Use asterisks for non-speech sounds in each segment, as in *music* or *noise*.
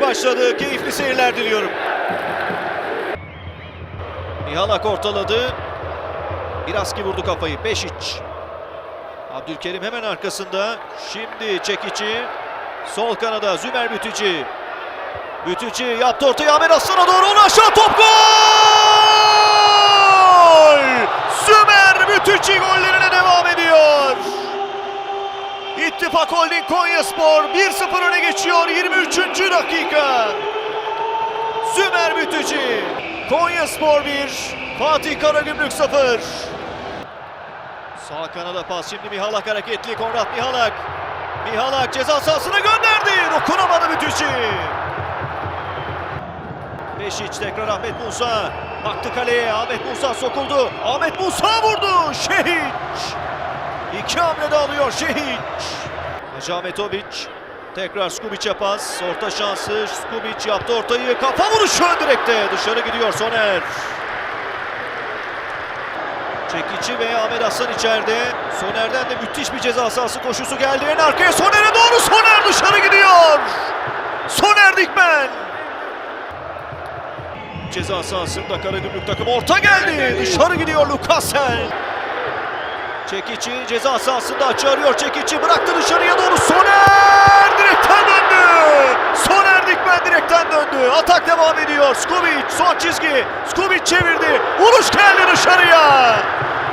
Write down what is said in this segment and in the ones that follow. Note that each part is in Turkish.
başladı. Keyifli seyirler diliyorum. Mihalak ortaladı. Biraski vurdu kafayı. Beşiç. Abdülkerim hemen arkasında. Şimdi çekici. Sol kanada Zümer Bütücü. Bütücü yaptı ortaya Ahmet Aslan'a doğru onu aşağı top gol! Zümer Bütücü gollerine devam ediyor. İttifak Holding Konya Spor 1-0 öne geçiyor 23. dakika. Zümer Bütücü. Konya Spor 1, Fatih Karagümrük 0. Sağ kanada pas şimdi Mihalak hareketli. Konrad Mihalak. Mihalak ceza sahasına gönderdi. Dokunamadı Bütücü. Beşiç tekrar Ahmet Musa. Baktı kaleye. Ahmet Musa sokuldu. Ahmet Musa vurdu. Şehiç. İki hamlede alıyor Şehiç. Hacı Ahmetoviç. Tekrar Skubic'e pas. Orta şansı. Skubic yaptı ortayı. Kafa vuruşu ön direkte. Dışarı gidiyor Soner. Çekici ve Ahmet Aslan içeride. Soner'den de müthiş bir ceza sahası koşusu geldi. En arkaya Soner'e doğru Soner dışarı gidiyor. Soner Dikmen. Ceza sahasında Karagümrük takımı orta geldi. Dışarı gidiyor Lukasen. Çekici ceza sahasında açı. Çekici bıraktı dışarıya doğru. Soner direkten döndü. Soner Dikmen direkten döndü. Atak devam ediyor. Skubic son çizgi. Skubic çevirdi. Vuruş geldi dışarıya.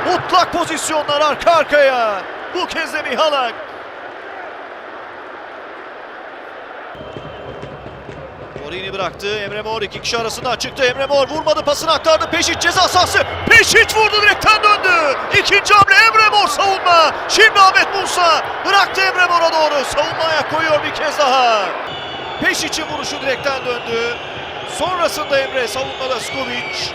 Mutlak pozisyonlar arka arkaya. Bu kez de Mihalak. Morini bıraktı. Emre Mor iki kişi arasında çıktı. Emre Mor vurmadı pasını aktardı. Peşiç ceza sahası. Peşiç vurdu direkten döndü. İkinci hamle Emre Mor savunma. Şimdi Ahmet Musa bıraktı Emre Mor'a doğru. Savunmaya koyuyor bir kez daha. Peşiç'in vuruşu direkten döndü. Sonrasında Emre savunmada Skubic.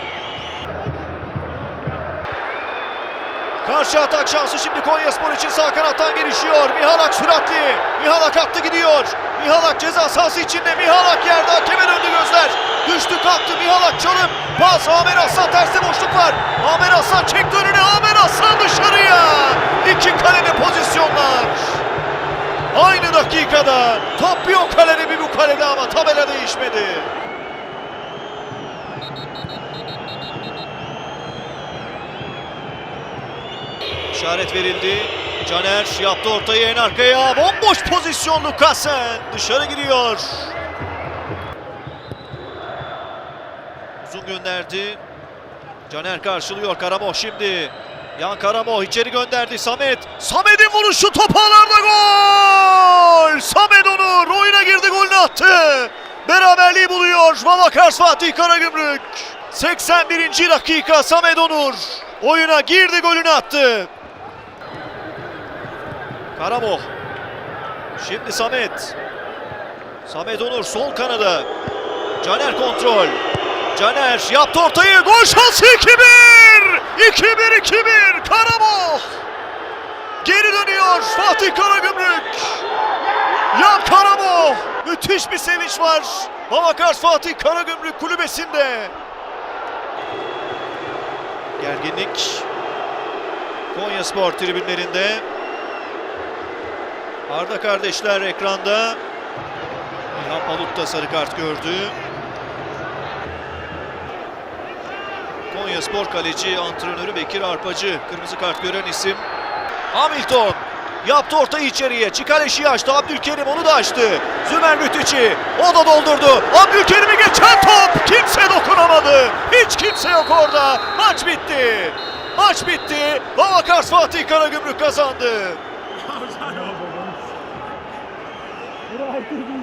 Karşı atak şansı şimdi Konyaspor için sağ kanattan gelişiyor. Mihalak süratli. Mihalak attı gidiyor. Mihalak ceza sahası içinde. Mihalak yerde hakeme döndü gözler. Düştü kalktı Mihalak çalım. Pas Amer Aslan terste boşluk var. Amer Aslan çekti önüne. Amer Aslan dışarıya. İki kalede pozisyonlar. Aynı dakikada. Top bir o kalede bir bu kalede ama tabela değişmedi. İşaret verildi. Caner yaptı ortayı en arkaya. Bomboş pozisyon Lukasen. Dışarı gidiyor. Uzun gönderdi. Caner karşılıyor Karamoh şimdi. Yan Karamoh içeri gönderdi Samet. Samet'in vuruşu top ağlarda gol! Samet Onur oyuna girdi golünü attı. Beraberliği buluyor Vavakars Fatih Karagümrük. 81. dakika Samet Onur oyuna girdi golünü attı. Karamoh. Şimdi Samet. Samet Onur sol kanada. Caner kontrol. Caner yaptı ortayı. Gol şansı 2-1. 2-1 2-1. Karamoh. Geri dönüyor Fatih Karagümrük. Yan Karamoh. Müthiş bir sevinç var. Babakars Fatih Karagümrük kulübesinde. Gerginlik. Konya Spor tribünlerinde. Arda kardeşler ekranda. İlhan Palut da sarı kart gördü. Konya Spor kaleci antrenörü Bekir Arpacı. Kırmızı kart gören isim. Hamilton yaptı ortayı içeriye. Çikaleşi'yi açtı. Abdülkerim onu da açtı. Zümer Müthiç'i o da doldurdu. Abdülkerim'i geçen top. Kimse dokunamadı. Hiç kimse yok orada. Maç bitti. Maç bitti. Babakars Fatih Karagümrük kazandı. *laughs* What do I do?